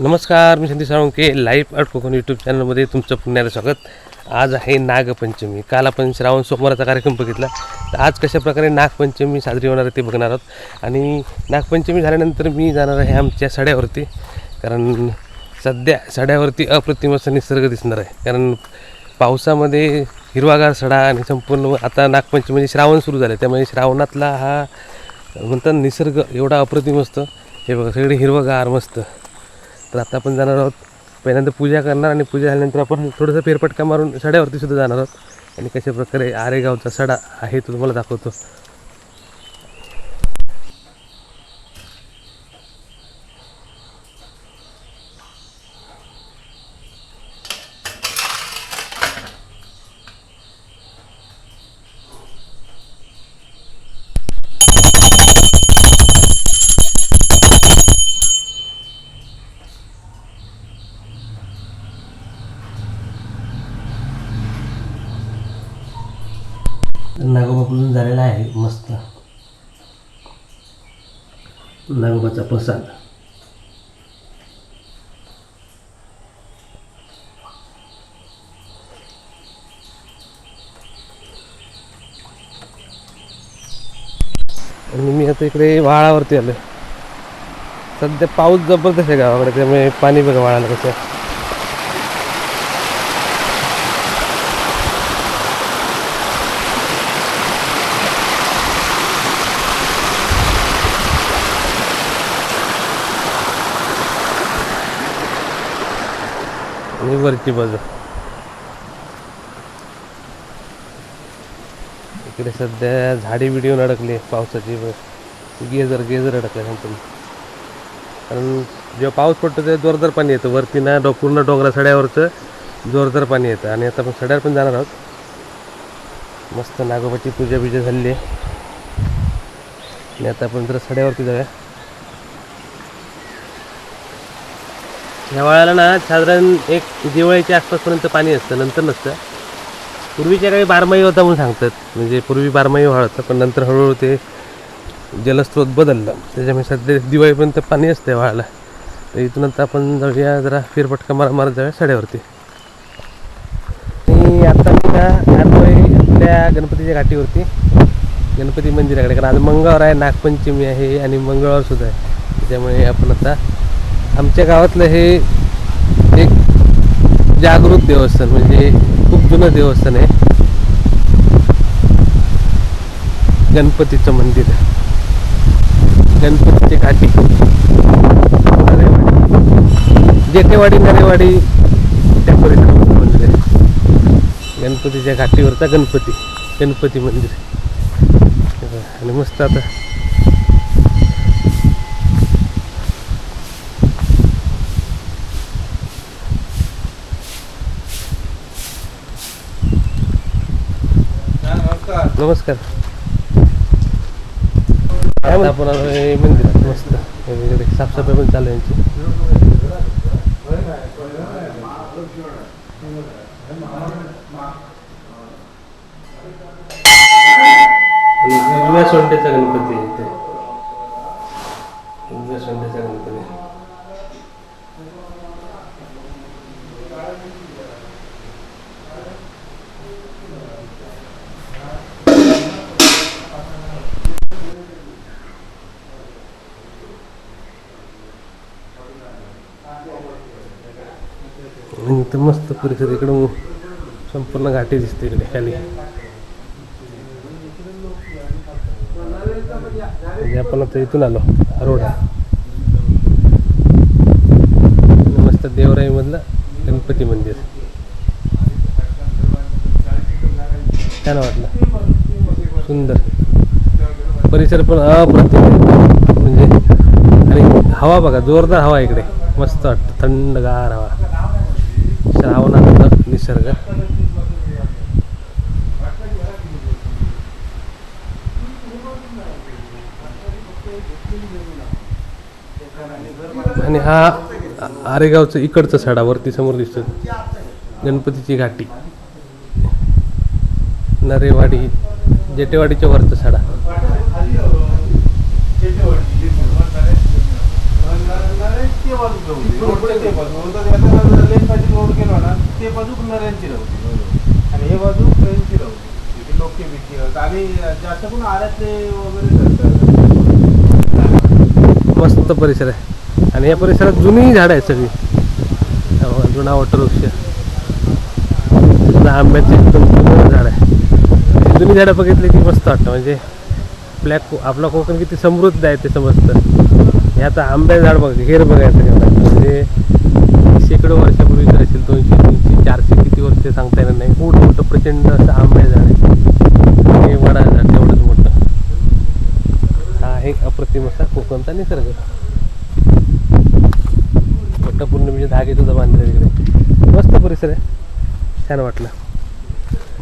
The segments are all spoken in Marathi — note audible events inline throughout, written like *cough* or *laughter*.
नमस्कार मी Sandeep Salunke life art Konkan YouTube चॅनलमध्ये तुमचं पुण्याला स्वागत. आज आहे नागपंचमी. काल आपण श्रावण सोमवाराचा कार्यक्रम बघितला. तर आज कशाप्रकारे नागपंचमी साजरी होणार आहे ते बघणार आहोत. आणि नागपंचमी झाल्यानंतर मी जाणार आहे आमच्या सड्यावरती. कारण सध्या सड्यावरती अप्रतिम असा निसर्ग दिसणार आहे. कारण पावसामध्ये हिरवागार सडा आणि संपूर्ण आता नागपंचमी म्हणजे श्रावण सुरू झालं. त्यामुळे श्रावणातला हा म्हणतात निसर्ग एवढा अप्रतिम असतं. हे बघा सगळे हिरवंगार मस्त. तर आता आपण जाणार आहोत. पहिल्यांदा पूजा करणार आणि पूजा झाल्यानंतर आपण थोडंसं फेरफटका मारून सड्यावरती सुद्धा जाणार आहोत. आणि कशा प्रकारे आरेगावचा सडा आहे तो तुम्हाला दाखवतो नागोबा पूजून झालेला आहे मस्त नागोबाचा प्रसाद. आणि मी आता इकडे वाळावरती आलो सध्या पाऊस जबरदस्त आहे गावाकडे त्यामुळे पाणी बघा वाळाला कसं वरची बाजू इकडे सध्या झाडी बिडी येऊन अडकली पावसाची गेजर गेजर अडकले संपूर्ण कारण जेव्हा पाऊस पडतो तेव्हा जोरदार पाणी येतं. वरती ना डो पूर्ण डोंगरा सड्यावरचं जोरदार पाणी येतं. आणि आता आपण सड्यावर पण जाणार आहोत. मस्त नागोबाची पूजा बिजा झालेली आहे. आणि आता आपण जरा सड्यावरती जाऊया. ह्या ना साधारण एक दिवाळीच्या आसपासपर्यंत पाणी असतं नंतर नसतं. पूर्वीच्या काळी बारमाही होता म्हणून सांगतात. म्हणजे पूर्वी बारमाही व्हाळ होतं पण नंतर हळूहळू ते जलस्रोत बदललं. त्याच्यामुळे सध्या दिवाळीपर्यंत पाणी असतं व्हाळाला तर इथून आता आपण जाऊया जरा फेरफटका मारा मारत जाऊया साड्यावरती. आणि आता मी ना आलोय आपल्या गणपतीच्या घाटीवरती. गणपती मंदिराकडे. कारण आज मंगळवार आहे नागपंचमी आहे आणि मंगळवार सुद्धा आहे. त्याच्यामुळे आपण आता आमच्या गावातलं हे एक जागृत देवस्थान म्हणजे खूप जुनं देवस्थान आहे. गणपतीचं मंदिर. गणपतीची घाटी नरेवाडी जेटेवाडी नरेवाडी त्या परिसरामध्ये मंदिर आहे. गणपतीच्या घाटीवरचा गणपती गणपती मंदिर. आणि मस्त आता नमस्कार. आता आपण आलो आहे मंदिरात मस्त. वगैरे साफसफाई पण चालू आहे यांची. सोंडेचा गणपती आणि इथं मस्त परिसर इकडं संपूर्ण घाटी दिसते इकडे खाली. म्हणजे आपण आता इथून आलो रोड मस्त देवराईमधलं गणपती मंदिर. छान वाटलं. सुंदर. परिसर पण अप्रतिम म्हणजे आणि हवा बघा जोरदार हवा इकडे. मस्त वाटतं थंडगार हवा. श्रावणानंतर निसर्ग. आणि हा आरेगावचं इकडचं सडा वरती समोर दिसतो गणपतीची घाटी. नरेवाडी जेटेवाडीच्या वरचा सडा. ते राहू दे. ते बाजू रोड केला ना ते बाजू नऱ्यांची राहू आणि हे बाजू ट्रेनची राहू तिथे आणि जास्त आऱ्यातले वगैरे मस्त परिसर आहे. आणि या परिसरात जुनी झाडं आहेत सगळी. हो, जुना वटवृक्ष जुना आंब्याचे एकदम जुनं झाड आहे. जुनी झाडं बघितली की मस्त वाटतं. म्हणजे आपल्या को आपला कोकण किती समृद्ध आहे ते समजतं. हे आता आंब्याचं झाड बघ हेर बघायचं केवढं म्हणजे शेकडो वर्षापूर्वीचं असेल दोनशे तीनशे चारशे किती वर्ष ते सांगता येणार नाही. मोठं मोठं प्रचंड असं आंब्याचं झाड आहे हे वडा झाड तेवढंच मोठं. हा एक अप्रतिम असा कोकणचा निसर्ग. वटपौर्णिमेचे धागे सुद्धा बांधले तिकडे मस्त परिसर आहे. छान वाटलं.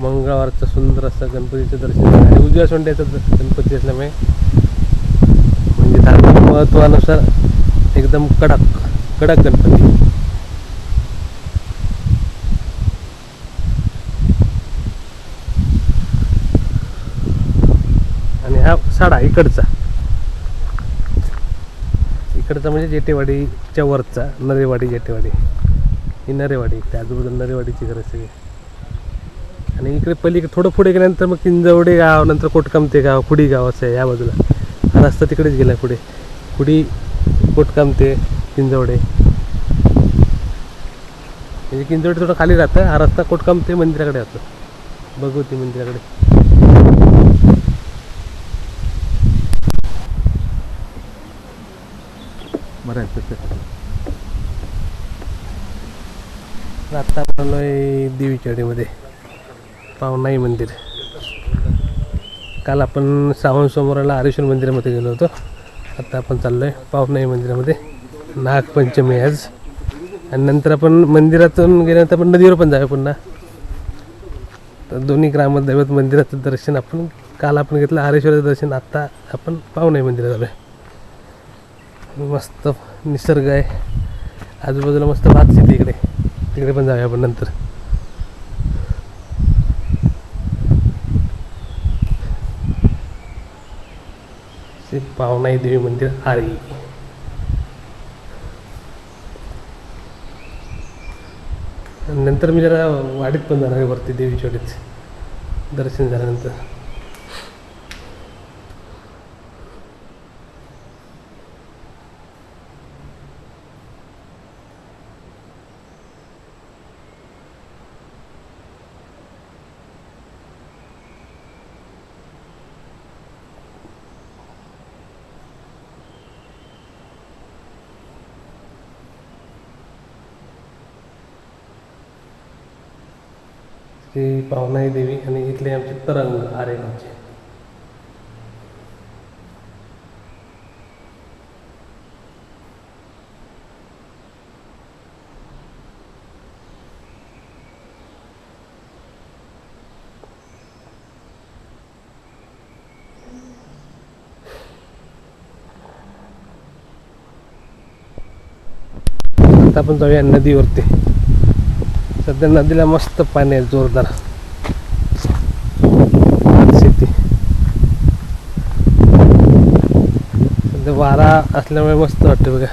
मंगळवारचं सुंदर असं गणपतीचं दर्शन आणि उजव्या सोंड्याचं गणपती असल्यामुळे महत्त्वानुसार महत्वानुसार एकदम कडक कडक गणपती. आणि हा साडा इकडचा. इकडचा म्हणजे जेटेवाडीच्या वरचा नरेवाडी जेटेवाडी ही नरेवाडी त्या आजूबाजूला नरेवाडीची घर सगळी. आणि इकडे पलीकडे थोडं पुढे गेल्यानंतर मग किंजवडे गाव नंतर कोटकमते गाव कुडी गाव असं आहे या बाजूला. हा रस्ता तिकडेच गेला पुढे. पुढी कोटकामते किंजवडे. म्हणजे किंजवडे थोडं खाली राहतं हा रस्ता कोटकामते मंदिराकडे जातो भगवती मंदिराकडे. बरं आहे तसं. आता आपण देवीच्याडीमध्ये पावनाई मंदिर. काल आपण सावन सोमवाराला हरेश्वर मंदिरामध्ये गेलो होतो. आता आपण चाललो आहे पावनाई मंदिरामध्ये. नागपंचमी आज. आणि नंतर आपण मंदिरातून गेल्यानंतर आपण नदीवर पण जाऊया पुन्हा. तर दोन्ही ग्रामदैवत मंदिराचं दर्शन आपण काल आपण घेतलं हरेश्वराचं दर्शन. आत्ता आपण पावनाई मंदिरात आलो आहे मस्त निसर्ग आहे. आजूबाजूला मस्त भात शेती इकडे तिकडे पण जाऊया आपण नंतर. श्री पावनाई देवी मंदिर आरे नंतर मी जरा वाडीत पण जाणार आहे वरती देवीच्या वाडीत. दर्शन झाल्यानंतर. श्री पावनाई देवी आणि इथले आमचे तरंग आरेगावचे. आता आपण जाऊया नदीवरती. सध्या नदीला मस्त पाणी आहे जोरदार. शेती सध्या वारा असल्यामुळे मस्त वाटते बघा.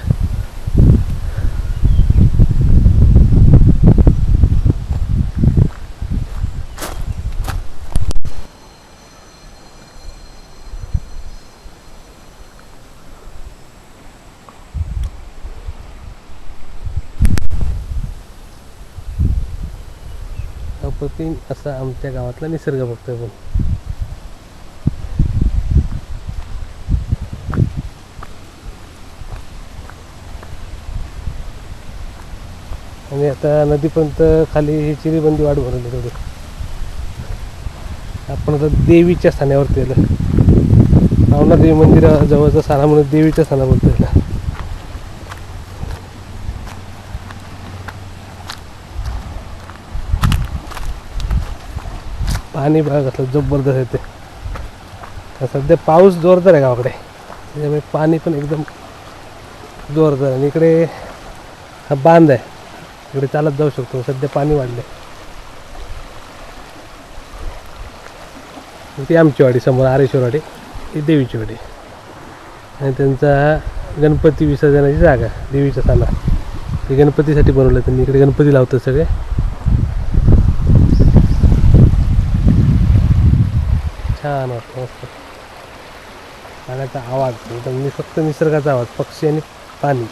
अप्रतिम असा आमच्या गावातला निसर्ग बघतोय पण आणि आता नदीपर्यंत खाली ही चिरीबंदी वाट भरवली थोडी आपण आता देवीच्या स्थानावरती आलं. पावना देवी मंदिराजवळचा साना म्हणून देवीच्या स्थाना बोलतो पाणी बघा कसलं जबरदस्त येते तर सध्या पाऊस जोरदार आहे गावाकडे. त्याच्यामुळे पाणी पण एकदम जोरदार आणि इकडे हा बांध आहे. इकडे चालत जाऊ शकतो. सध्या पाणी वाढले ती आमची वाडी समोर आरेश्वरवाडी ही देवीची वाडी आणि त्यांचा गणपती विसर्जनाची जागा देवीच्या साला ते गणपतीसाठी बनवलं त्यांनी. इकडे गणपती लावतात सगळे. छान वाटतं मस्त. पाण्याचा आवाज एकदम नि- फक्त निसर्गाचा आवाज पक्षी आणि पाणी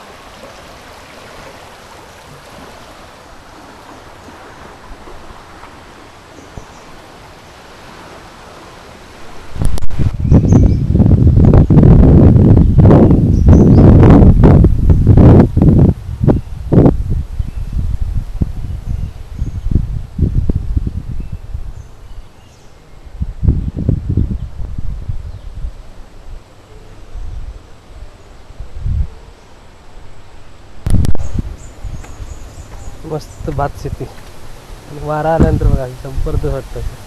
मस्त भात शेती आणि वारा आल्यानंतर बघा जबरदस्त वाटतं असं.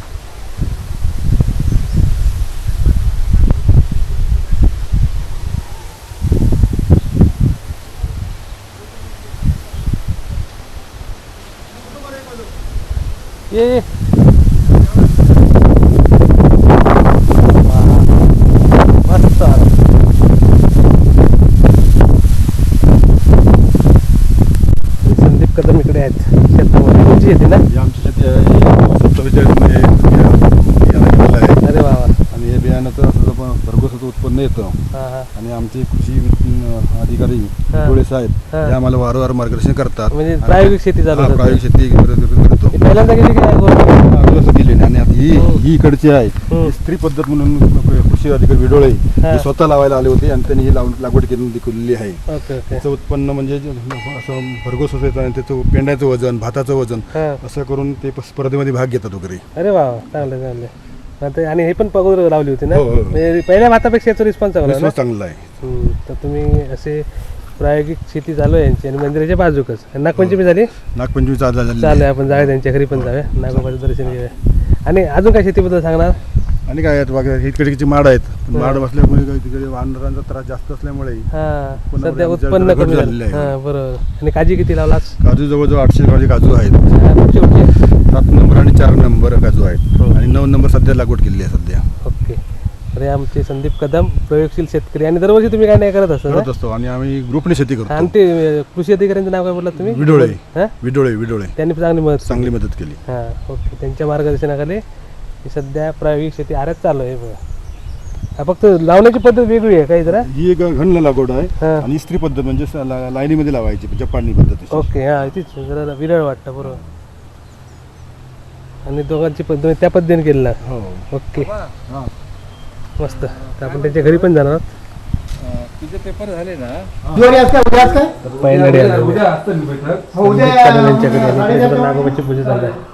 ये ये. वा. मस्त आलं. आणि संदीप कदम इकडे आहेत. शेतामध्ये तुमची येते ना? हे आमच्या शेती आहे सत्तावीसमध्ये बियाणं केलेलं आहे अरे वा वा आणि हे बियाण्याचं असं पण भरघोस असं उत्पन्न येतं हां हां आणि आमचे कृषी अधिकारी हा. डोळे साहेब हा. आम्हाला वारंवार मार्गदर्शन करतात म्हणजे आणि- प्रायोगिक शेती चालू हा, प्रायोगिक शेती करत- करतो हे पहिल्यांदा किती काय गोष्ट? व्यवस्थित केलेली आहे. आणि आता ही. ही इकडची आहे हम्म. ही स्त्री पद्धत म्हणून कृषी अधिकारी विडोळे हा. हे स्वतः लावायला आले होते आणि त्यांनी ही लावून लागवड केली केलेली आहे ओके ओके त्याचं उत्पन्न म्हणजे जे असं भरघोस असायचं आणि त्याचं पेंड्याचं वजन भाताचं वजन हां असं करून ते स्पर्धेमध्ये भाग घेतात वगैरे अरे वा वा, चांगलं चांगलं आणि हे पण पगोदर लावली होती ना? हो, हो, हो. म्हणजे पहिल्या भातापेक्षा याचा रिस्पॉन्स चांगला आहे ना? चांगला आहे. हम्म, तर तुम्ही असे प्रायोगिक शेती चालू आहे यांची आणि मंदिराच्या बाजूकच. नागपंचमी झाली? नागपंचमी चालू झालेली चालू आहे आपण जाऊया त्यांच्या घरी पण जाऊया. नागोबाचं दर्शन घेऊया. आणि अजून काय शेतीबद्दल सांगणार? आणि काय आहेत बघा इकडची माड आहेत. पण. माड बसल्यामुळे काय तिकडे वानरांचा त्रास जास्त असल्यामुळे हां पुन्हा सध्या आमच्या उत्पन्न घट कमी झालेलं झालं आहे. हां बरोबर. आणि काजी किती लावलास काजू जवळजवळ आठशे काजू काजू आहेत. सात नंबर आणि चार नंबर काजू आहेत. हो. आणि नऊ नंबर सध्या लागवड केलेली आहे सध्या. ओके. अरे आमचे संदीप कदम प्रयोगशील शेतकरी. आणि दरवर्षी तुम्ही काय नाही करत असता करत असतो. आणि आम्ही ग्रुपने शेती आणि करतो ते अं, कृषी अधिकाऱ्यांचं नाव काय बोलला तुम्ही? विडोळे. हां? विडोळे विडोळे. त्यांनी चांगली मदत चांगली मदत केली. हां ओके. त्यांच्या मार्गदर्शनाखाली ही सध्या प्रायोगिक शेती आरच चालू आहे बघा. हा फक्त लावण्याची पद्धत वेगळी आहे काही जरा? ही एक घन लागवड आहे हा. आणि स्त्री पद्धत म्हणजे स- ला- लाईनीमध्ये लावायची जपानी पद्धत अशी. ओके हां तीच जरा विरळ वाटतं बरोबर. आणि दोघांची पद्धत त्या पद्धतीने केली ना हो. ओके. हा. मस्त. तर आपण त्यांच्या घरी पण जाणार आहोत. तुझे पेपर झाले ना उद्या असतं जरा नागोबाची पूजा चालू आहे.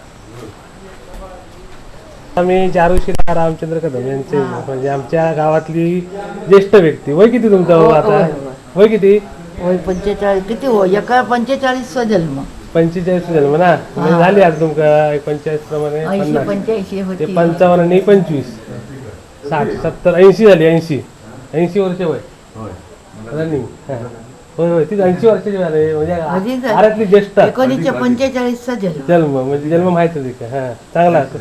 आम्ही चारुशिला रामचंद्र कदम यांचे. म्हणजे आमच्या गावातली ज्येष्ठ व्यक्ती. वय किती तुमचं हो आता? वय किती? होय पंचेचाळीस. किती हो? एका पंचेचाळीसचा जन्म. पंचेचाळीस जन्म ना? म्हणजे झाली आता तुमका पंचेचाळीस प्रमाणे ऐंशी पन्नास. पंच्याऐंशी ते होती. पंचावन्न आणि पंचवीस. साठ सत्तर ऐंशी झाली ऐंशी. ऐंशी वर्ष वय. रनिंग. होय होय. तीच ऐंशी वर्षाची झाले. म्हणजे आधीच आहे. आरातली ज्येष्ठ. एकोणीसशे पंचेचाळीसचा जन्म. जन्म म्हणजे जन्म माहीत होती का हा. चांगला. असतो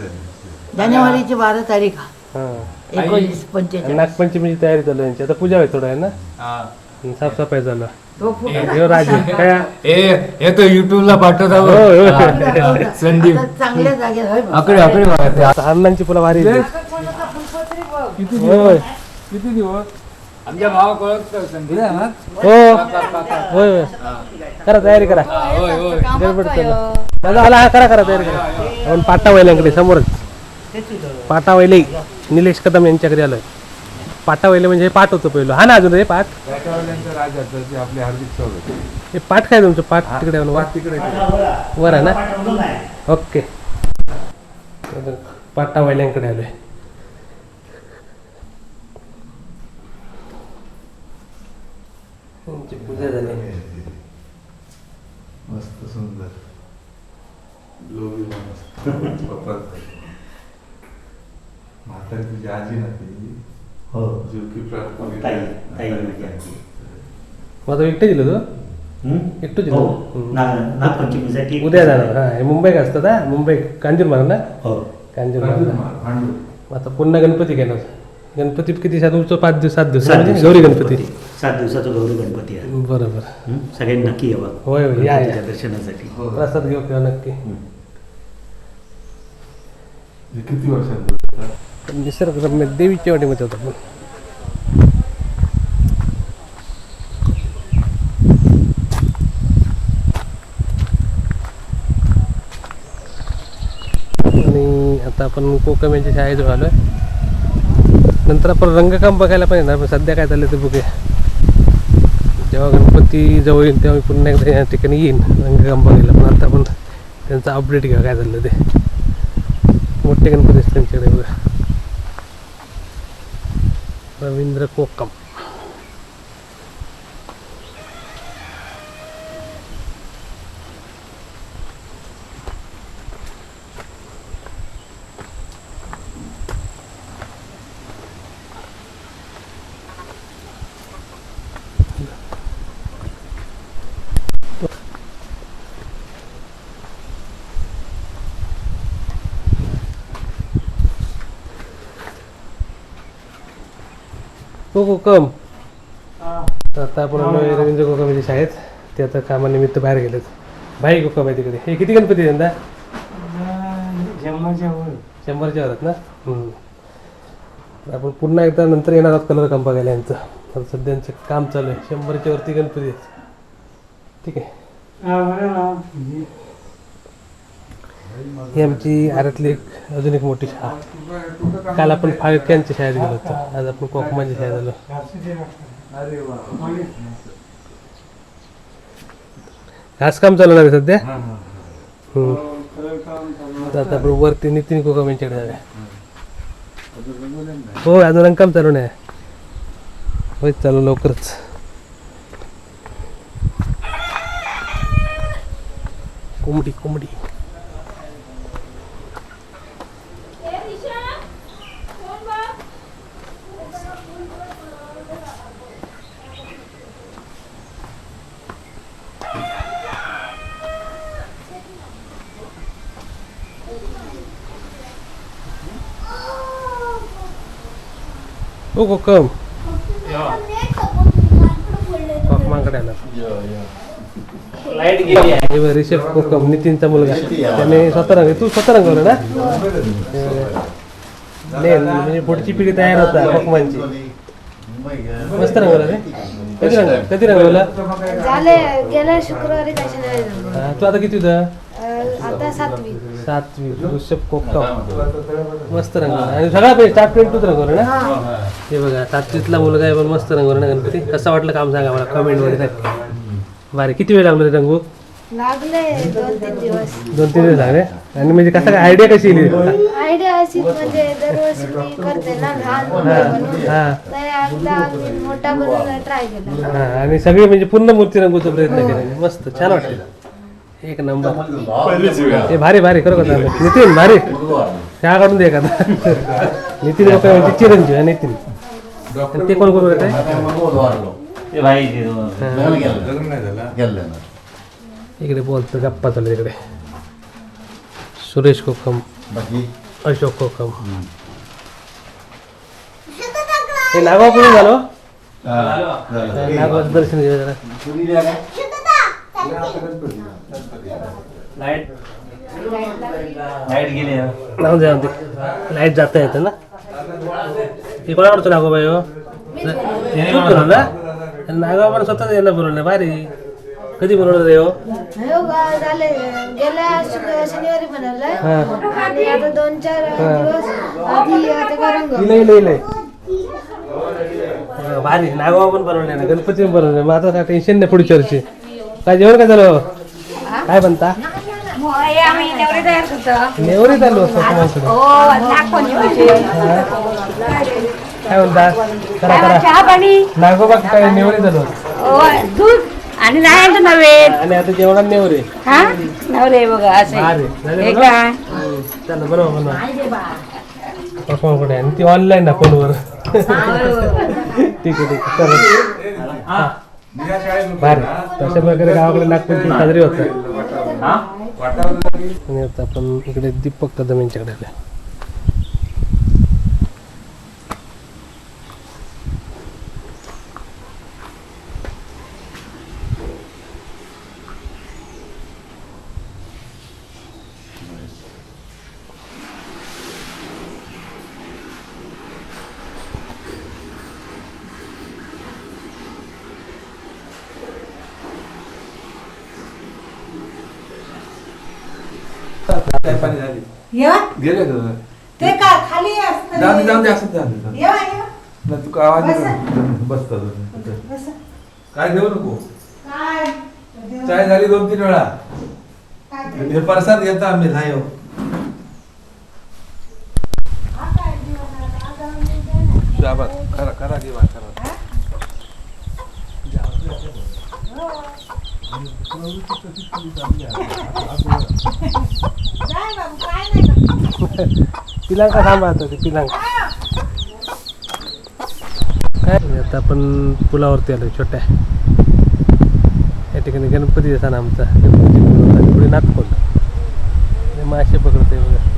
जानेवारीची बारा तारीख. हा. एकोणीस पंचेचाळीस. नागपंचमीची तयारी चालू आहे यांची. आता पूजा आहे थोडं आहे ना? आणि साफसफाई चालू आहे. तो फुट- ह्यो राजू. काय? ए हे तो युट्यूबला पाठवत आहो. होय, होय. हा. संदीप. आता चांगल्या जागेत होय बा. आकडे आकडे बघा ते. आता अण्णांची भारी. किती होय होय. किती दिवस? आमच्या भावा कळत संदीप? हो? होय होय. करा तयारी करा. होय होय. गडबड चला दादा आला हा. करा करा तयारी करा. आपण पाटा वैल्यांकडे समोरच. पाटा वैले निलेश कदम यांच्याकडे आलोय. पाटा वैले म्हणजे हे पाठ होतं पहिलं. हा ना अजून रे ते आपले हार्दिक स्वागत हे पाठ काय तुमचं? पाठ तिकडे? तिकडे वर आहे ना? ओके. पाटा वैल्यांकडे आलोय. त्यांची पूजा झाली. मस्त सुंदर. लोभी माणूस. *laughs* कोपरात. म्हातारी तुझी आजी ना ती हो जीवकी प्रार्थना ताई ताई माझी. मग आता एकटं दिलं तू? हं? एकटंच हो. दिलं ना नागपंचमीसाठी उद्या जाणार. हा हे मुंबई का असतं ना? मुंबई कांजूर मार ना हो आता पुन्हा गणपती घेणार. गणपती किती सात तुमचं पाच दिवस सात दिवस? सात म्हणजे दिवसाचा गौरी गणपती. सात दिवसाचा गौरी गणपती आहे. बरोबर. हं? सगळ्यांनी नक्की यावं. होय, होय, या, दर्शनासाठी. हो. प्रसाद घेऊ किंवा नक्की. हं. हे किती वर्षात? निसर्गरम्य देवीच्या वाटेमध्ये होतो. आपण आणि आता आपण कोकम यांच्या शाळेत आलो आहे नंतर आपण रंगकाम बघायला पण येणार पण सध्या काय झालं ते बघूया. जेव्हा गणपती जवळ येईल तेव्हा मी पुन्हा एकदा या ठिकाणी येईन रंगकाम बघायला पण आता आपण त्यांचा अपडेट घ्या काय झालं ते. मोठे गणपती असतात त्यांच्याकडे बघा रवींद्र कोकम हो. कोकम आता आपण रवींद्र कोकमाच्या शाळेत. ते आता कामानिमित्त बाहेर गेलेत. भाई कोकम आहे तिकडे. हे किती गणपती यंदा? शंभरच्या वरात ना? हम्म. आपण पुन्हा एकदा नंतर येणार आहोत कलर काम बघायला यांचं. आता सध्या यांचं काम चालू आहे. शंभरच्या वरती गणपती आहेत. ठीक आहे. ही आमची आरातली एक अजून एक मोठी शाळा. काल आपण फाळक्यांच्या शाळेत गेलो होतो. आज आपण कोकमाच्या शाळेत आलो. अरे वा घास काम चालवणार आहे सध्या? हा, हा. आता आपण वरती नितीन कोकम यांच्याकडे जाऊया. हो अजून रंगकाम चालू नाही होय चालू लवकरच. कोंबडी कोंबडी. हो कोकम कोकमांकडे आला हे बघ, रिषभ कोकम नितीनचा मुलगा त्याने स्वतः रंग तू स्वतः रंगवलं ना नाही म्हणजे पुढची पिढी तयार होता कोकमांची मस्त रंगवलं रे कधी रंग कधी रंगवलं झाले गेल्या शुक्रवारी कशा नाही जमलं. हा, तू आता किती होता अं, आता सातवी सातवी ऋषभ कोकम. मस्त रंगवलं आणि सगळा पेज स्टार्ट पेंट तूच रंगवलं ना? हे. बघा सातवीतला मुलगा आहे पण मस्त रंगवलं ना गणपती. कसं वाटलं काम सांगा मला कमेंटमध्ये नक्की बरं किती वेळ लागलो रंगू? लागले दोन तीन दिवस. दोन तीन दिवस लागले आणि म्हणजे कसं काय आयडिया कशी येईल? आयडिया अशी म्हणजे दरवर्षी मी करते ना लहान मोठा बनवून. हा. तर एकदा मी मोठा बनवून ट्राय केला. हा आणि सगळे म्हणजे पूर्ण मूर्ती रंगूचा प्रयत्न केला. मस्त छान वाटलं. एक नंबर. हे भारी भारी खरं का नितीन भारी. त्या काढून दे एखादा. नितीन *laughs* लोक म्हणजे चिरंजीव आहे नितीन. आणि ते कोण करू येते ते भाई ते लग्न नाही झालं. इकडे बोलतो गप्पा चालू इकडे. सुरेश कोकम अशोक कोकम. हे नागवा कुठे झालो नागवाचं दर्शन घेऊ जरा. लाइट लाइट गेली जाऊ दे जाऊ दे. लाइट जाता येतं ना? हे कोणा आवडतो नागोबाई हो तूच बनवला नागोबा पण स्वतःच यायला बनवलं भारी कधी बनवलं रे हो हो झाले. गेल्या शनिवारी बनवलंय हा. आणि आता दोन चार दिवस आधी ते करून इलय इलय इलय भारी नागोबा पण बनवले ना गणपती पण बनवले मग आता काय टेन्शन नाही पुढच्या वर्षी काय जेवण काय झालं काय बनता आम्ही नवरे आलो कोकमांकडे हो. काय म्हणता? करा करा. चहा पाणी. नागोबा काय नेवरीत आलो हो, दूध. आणि नाही आणतो नव्हे आणि आता जेवणात नेवर. हा? नवरे बघा असे. झाले हे बघा. काय चला बनवा बनवा. पप्पा कुठे? आणि ती ऑनलाईन ना फोनवर. ठीक आहे ठीक आहे. चला. भारी तशा प्रकारे गावाकडे नागपंचमी साजरी होतात आणि आता आपण इकडे दीपक कदम यांच्याकडे आले गेले का? ते का खाली असतं जाऊ दे जाऊ दे असं जाऊ दे, जाऊ दे. येवा, येवा. ना तू आवाज नाही बसता काय देऊ नको? काय? चाय झाली दोन तीन वेळा. हे प्रसाद घेता आम्ही नाही हो. करा करा जेवा करा नाही पिलांका सांभाळतो ते पिलांका. काय? आता आपण पुलावरती आलो छोट्या. या ठिकाणी गणपती सण आमचा. गणपती पुढे नाथकोट मासे पकडते वगैरे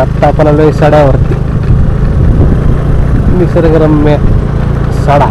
बघा आत्ता आपण आलोय सड्यावरती निसर्गरम्य सडा.